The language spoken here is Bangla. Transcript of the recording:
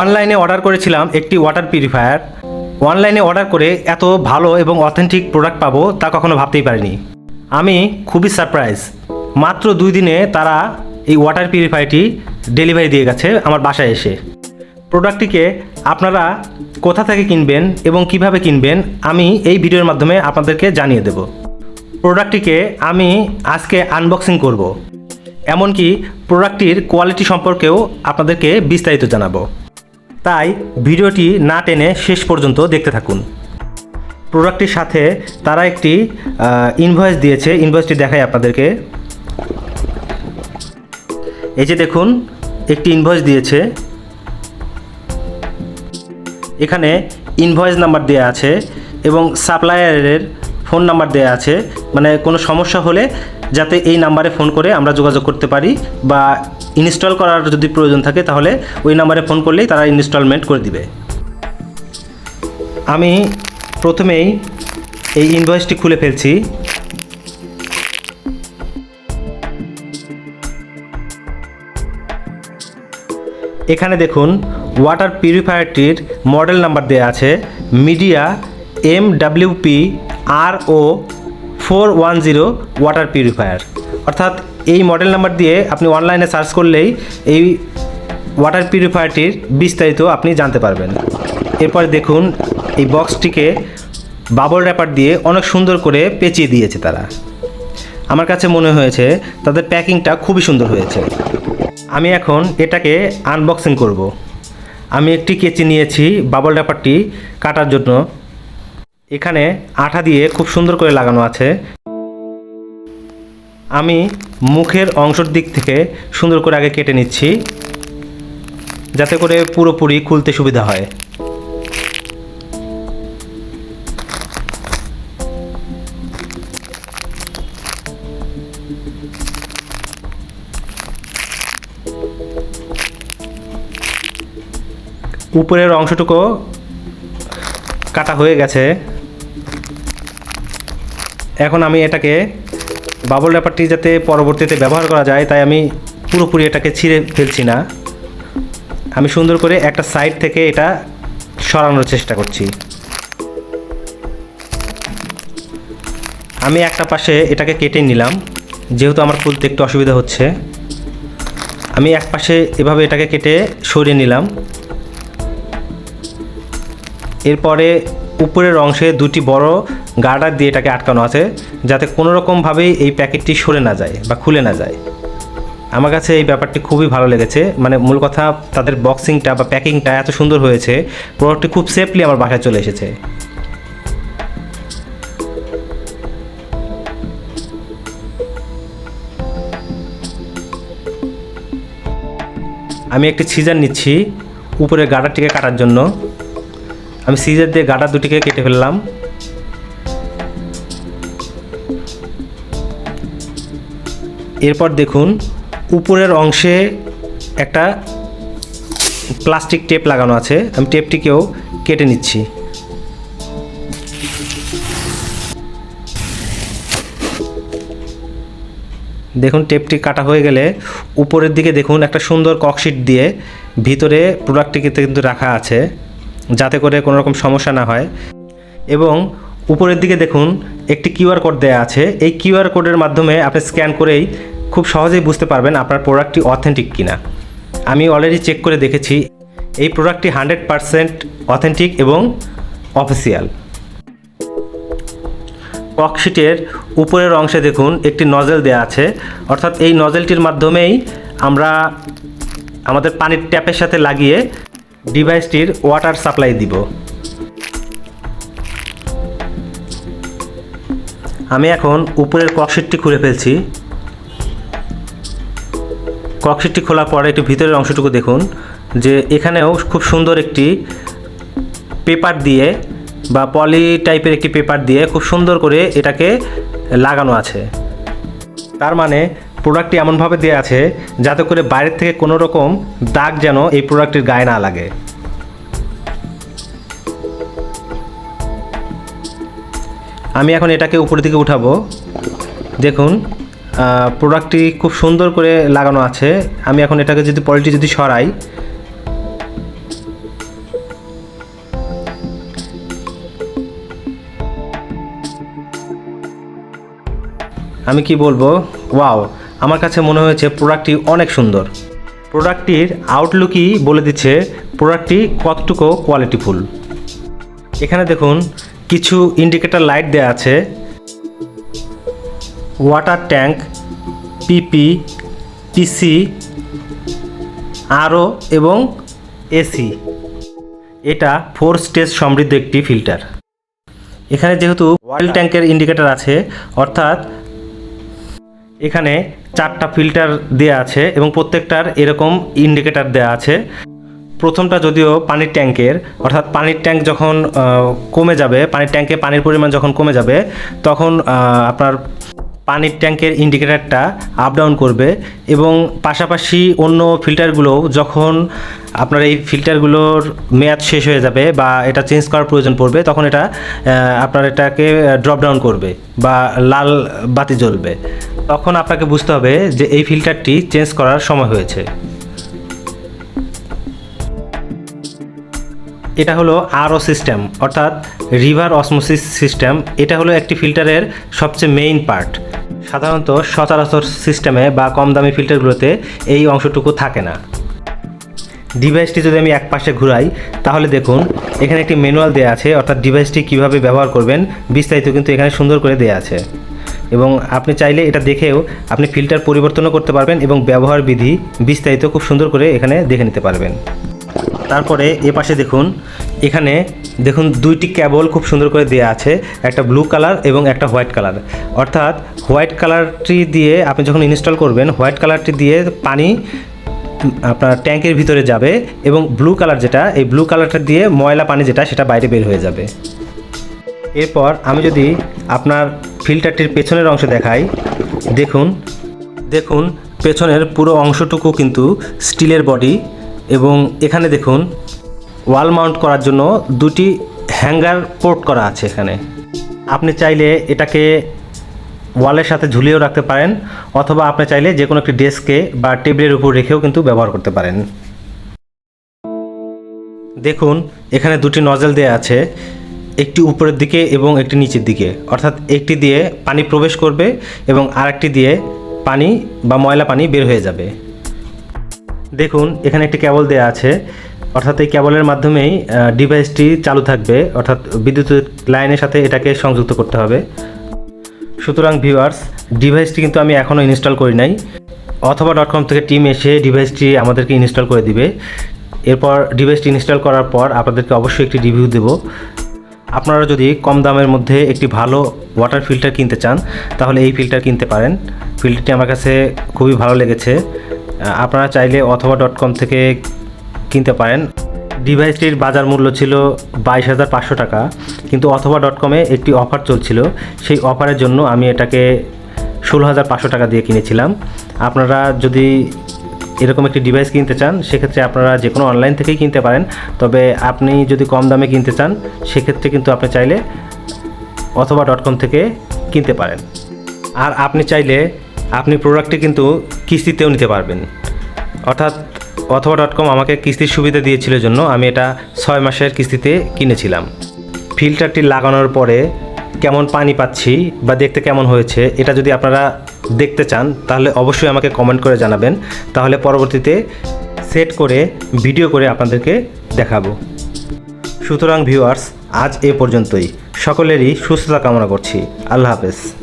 অনলাইনে অর্ডার করেছিলাম একটি ওয়াটার পিউরিফায়ার অনলাইনে অর্ডার করে এত ভালো এবং অথেন্টিক প্রোডাক্ট পাবো তা কখনো ভাবতেই পারিনি। আমি খুবই সারপ্রাইজ মাত্র দুই দিনে তারা এই ওয়াটার পিউরিফায়ারটি ডেলিভারি দিয়ে গেছে আমার বাসায় এসে। প্রোডাক্টটিকে আপনারা কোথা থেকে কিনবেন এবং কীভাবে কিনবেন আমি এই ভিডিওর মাধ্যমে আপনাদেরকে জানিয়ে দেব। প্রোডাক্টটিকে আমি আজকে আনবক্সিং করব। এমনকি প্রোডাক্টটির কোয়ালিটি সম্পর্কেও আপনাদেরকে বিস্তারিত জানাব। তাই ভিডিওটি না টেনে শেষ পর্যন্ত দেখতে থাকুন। প্রোডাক্টটির সাথে তারা একটি ইনভয়েস দিয়েছে। ইনভয়েসটি দেখাই আপনাদেরকে। এই যে দেখুন, একটি ইনভয়েস দিয়েছে। এখানে ইনভয়েস নাম্বার দেওয়া আছে এবং সাপ্লায়ারের ফোন নাম্বার দেওয়া আছে। মানে কোনো সমস্যা হলে যাতে এই নাম্বারে ফোন করে আমরা যোগাযোগ করতে পারি বা ইনস্টল করার যদি প্রয়োজন থাকে, তাহলে ওই নাম্বারে ফোন করলেই তারা ইনস্টলমেন্ট করে দিবে। আমি প্রথমেই এই ইনভয়েসটি খুলে ফেলছি। এখানে দেখুন ওয়াটার পিউরিফায়ারটির মডেল নাম্বার দেওয়া আছে Midea M WP R O four one zero water purifier অর্থাৎ এই মডেল নাম্বার দিয়ে আপনি অনলাইনে সার্চ করলেই এই ওয়াটার পিউরিফায়ারটির বিস্তারিত আপনি জানতে পারবেন। এরপর দেখুন, এই বক্সটিকে বাবল র্যাপার দিয়ে অনেক সুন্দর করে পেঁচিয়ে দিয়েছে তারা। আমার কাছে মনে হয়েছে তাদের প্যাকিংটা খুবই সুন্দর হয়েছে। আমি এখন এটাকে আনবক্সিং করব। আমি একটি কেচি নিয়েছি বাবল র্যাপারটি কাটার জন্য। এখানে আঠা দিয়ে খুব সুন্দর করে লাগানো আছে। আমি মুখের অংশের দিক থেকে সুন্দর করে আগে কেটে নিচ্ছি, যাতে করে পুরোপুরি খুলতে সুবিধা হয়। উপরের অংশটুকু কাটা হয়ে গেছে। এখন আমি এটাকে বাবল র্যাপারটি যাতে পরবর্তীতে ব্যবহার করা যায়, তাই আমি পুরোপুরি এটাকে ছিঁড়ে ফেলছি না। আমি সুন্দর করে একটা সাইড থেকে এটা সরানোর চেষ্টা করছি। আমি একটা পাশে এটাকে কেটে নিলাম, যেহেতু আমার খুলতে একটু অসুবিধা হচ্ছে। আমি এক পাশে এভাবে এটাকে কেটে সরিয়ে নিলাম। এরপরে উপরের অংশে দুটি বড় গার্ডার দিয়ে এটাকে আটকানো আছে, যাতে কোনো রকমভাবেই এই প্যাকেটটি সরে না যায় বা খুলে না যায়। আমার কাছে এই ব্যাপারটি খুবই ভালো লেগেছে। মানে মূল কথা, তাদের বক্সিংটা বা প্যাকিংটা এত সুন্দর হয়েছে, প্রোডাক্টটি খুব সেফলি আমার বাসায় চলে এসেছে। আমি একটি সিজার নিচ্ছি উপরে গার্ডারটিকে কাটার জন্য। আমি সিজার দিয়ে গাডার দুটিকে কেটে ফেললাম। এরপর দেখুন, উপরের অংশে একটা প্লাস্টিক টেপ লাগানো আছে। আমি টেপটিকেও কেটে নিচ্ছি। দেখুন টেপটি কাটা হয়ে গেলে উপরের দিকে দেখুন একটা সুন্দর ককশিট দিয়ে ভিতরে প্রোডাক্টটিকে কিন্তু রাখা আছে। যাতে করে কোনো রকম সমস্যা না হয়। এবং উপরের দিকে দেখুন, একটি কিউআর কোড দেওয়া আছে। এই কিউআর কোডের মাধ্যমে আপনি স্ক্যান করেই খুব সহজেই বুঝতে পারবেন আপনার প্রোডাক্টটি অথেন্টিক কিনা। আমি অলরেডি চেক করে দেখেছি, এই প্রোডাক্টটি হান্ড্রেড পারসেন্ট অথেন্টিক এবং অফিসিয়াল। ককশিটের উপরের অংশে দেখুন, একটি নজেল দেওয়া আছে। অর্থাৎ এই নজেলটির মাধ্যমেই আমরা আমাদের পানির ট্যাপের সাথে লাগিয়ে ডিভাইসটির ওয়াটার সাপ্লাই দিব। আমি এখন উপরের ককশিটটি খুলে ফেলছি। ককশিটটি খোলার পরে একটু ভিতরের অংশটুকু দেখুন, যে এখানেও খুব সুন্দর একটি পেপার দিয়ে বা পলি টাইপের একটি পেপার দিয়ে খুব সুন্দর করে এটাকে লাগানো আছে। তার মানে প্রোডাক্টটি এমনভাবে দেওয়া আছে যাতে করে বাইরের থেকে কোনো রকম দাগ যেন এই প্রোডাক্টটির গায়ে না লাগে। আমি এখন এটাকে উপরের দিকে উঠাবো। দেখুন প্রোডাক্টটি খুব সুন্দর করে লাগানো আছে। আমি এখন এটাকে যদি পলিটি যদি সরাই, আমি কি বলব? ওয়াও আমার কাছে মনে হয়েছে প্রোডাক্টটি অনেক সুন্দর। প্রোডাক্টটির আউটলুকই বলে দিচ্ছে প্রোডাক্টটি কতটুকু কোয়ালিটিফুল এখানে দেখুন কিছু ইন্ডিকেটর লাইট দেওয়া আছে। ওয়াটার ট্যাঙ্ক পিপি পিসি আরও এবং এসি এটা ফোর স্টেজ সমৃদ্ধ একটি ফিল্টার এখানে যেহেতু ওয়াইল ট্যাঙ্কের ইন্ডিকেটর আছে অর্থাৎ এখানে চারটা ফিল্টার দেওয়া আছে এবং প্রত্যেকটার এরকম ইন্ডিকেটার দেওয়া আছে। প্রথমটা যদিও পানির ট্যাঙ্কের অর্থাৎ পানির ট্যাঙ্ক যখন কমে যাবে, পানির ট্যাঙ্কে পানির পরিমাণ যখন কমে যাবে, তখন আপনার পানির ট্যাঙ্কের ইন্ডিকেটারটা আপ ডাউন করবে এবং পাশাপাশি অন্য ফিল্টারগুলোও যখন আপনার এই ফিল্টারগুলোর মেয়াদ শেষ হয়ে যাবে বা এটা চেঞ্জ করার প্রয়োজন পড়বে, তখন এটা আপনার এটাকে ড্রপ ডাউন করবে বা লাল বাতি জ্বলবে। তখন আপনাকে বুঝতে হবে যে এই ফিল্টারটি চেঞ্জ করার সময় হয়েছে। এটা হলো আরও সিস্টেম, অর্থাৎ রিভার অসমোসিস সিস্টেম। এটা হলো একটি ফিল্টারের সবচেয়ে মেইন পার্ট। সাধারণত সচরাচর সিস্টেমে বা কম দামি ফিল্টারগুলোতে এই অংশটুকু থাকে না। ডিভাইসটি যদি আমি এক পাশে ঘুরাই, তাহলে দেখুন, এখানে একটি ম্যানুয়াল দেওয়া আছে, অর্থাৎ ডিভাইসটি কীভাবে ব্যবহার করবেন বিস্তারিত কিন্তু এখানে সুন্দর করে দেওয়া আছে। এবং আপনি চাইলে এটা দেখেও আপনি ফিল্টার পরিবর্তনও করতে পারবেন এবং ব্যবহার বিধি বিস্তারিত খুব সুন্দর করে এখানে দেখে নিতে পারবেন। তারপরে এ পাশে দেখুন, এখানে দেখুন দুইটি ক্যাবল খুব সুন্দর করে দেওয়া আছে, একটা ব্লু কালার এবং একটা হোয়াইট কালার অর্থাৎ হোয়াইট কালারটি দিয়ে আপনি যখন ইনস্টল করবেন হোয়াইট কালারটি দিয়ে পানি আপনার ট্যাঙ্কের ভিতরে যাবে এবং ব্লু কালার যেটা, এই ব্লু কালারটা দিয়ে ময়লা পানি যেটা, সেটা বাইরে বের হয়ে যাবে। এরপর আমি যদি আপনার ফিল্টারটির পেছনের অংশ দেখাই। দেখুন দেখুন, পেছনের পুরো অংশটুকু কিন্তু স্টিলের বডি এবং এখানে দেখুন, ওয়াল মাউন্ট করার জন্য দুটি হ্যাঙ্গার পোর্ট করা আছে এখানে। আপনি চাইলে এটাকে ওয়ালের সাথে ঝুলিয়েও রাখতে পারেন অথবা আপনি চাইলে যে কোনো একটি ডেস্কে বা টেবিলের উপর রেখেও কিন্তু ব্যবহার করতে পারেন। দেখুন, এখানে দুটি নজল দেওয়া আছে। একটি উপরের দিকে এবং একটি নিচের দিকে। অর্থাৎ একটি দিয়ে পানি প্রবেশ করবে এবং আরেকটি দিয়ে পানি বা ময়লা পানি বের হয়ে যাবে। দেখুন, এখানে একটি কেবল দেওয়া আছে। অর্থাৎ এই কেবলের মাধ্যমেই ডিভাইসটি চালু থাকবে। অর্থাৎ বিদ্যুৎ লাইনের সাথে এটাকে সংযুক্ত করতে হবে। সুতরাং ভিউয়ার্স, ডিভাইসটি কিন্তু আমি এখনও ইনস্টল করি নাই। অথবা ডট কম থেকে টিম এসে ডিভাইসটি আমাদেরকে ইনস্টল করে দিবে। এরপর ডিভাইসটি ইনস্টল করার পর আপনাদেরকে অবশ্যই একটি রিভিউ দেব। আপনারা যদি কম দামের মধ্যে একটি ভালো ওয়াটার ফিল্টার কিনতে চান, তাহলে এই ফিল্টার কিনতে পারেন। ফিল্টারটি আমার কাছে খুবই ভালো লেগেছে। আপনারা চাইলে অথবা ডট কম থেকে কিনতে পারেন। ডিভাইসটির বাজার মূল্য ছিল বাইশ হাজার পাঁচশো টাকা, কিন্তু অথবা ডট কমে একটি অফার চলছিল। সেই অফারের জন্য আমি এটাকে ষোলো হাজার পাঁচশো টাকা দিয়ে কিনেছিলাম। আপনারা যদি এরকম একটি ডিভাইস কিনতে চান, সেক্ষেত্রে আপনারা যে কোনো অনলাইন থেকেই কিনতে পারেন। তবে আপনি যদি কম দামে কিনতে চান, সেক্ষেত্রে কিন্তু আপনি চাইলে অথবা ডট কম থেকে কিনতে পারেন। আর আপনি চাইলে আপনি প্রোডাক্টটি কিন্তু কিস্তিতেও নিতে পারবেন। অর্থাৎ অথবা ডট কম আমাকে কিস্তির সুবিধা দিয়েছিল জন্য আমি এটা ছয় মাসের কিস্তিতে কিনেছিলাম। ফিল্টারটি লাগানোর পরে কেমন পানি পাচ্ছি বা দেখতে কেমন হয়েছে, এটা যদি আপনারা দেখতে চান, তাহলে অবশ্যই আমাকে কমেন্ট করে জানাবেন। তাহলে পরবর্তীতে সেট করে ভিডিও করে আপনাদেরকে দেখাবো। সুতরাং ভিউয়ার্স আজ এ পর্যন্তই। সকলেরই সুস্থতা কামনা করছি। আল্লাহ হাফেজ।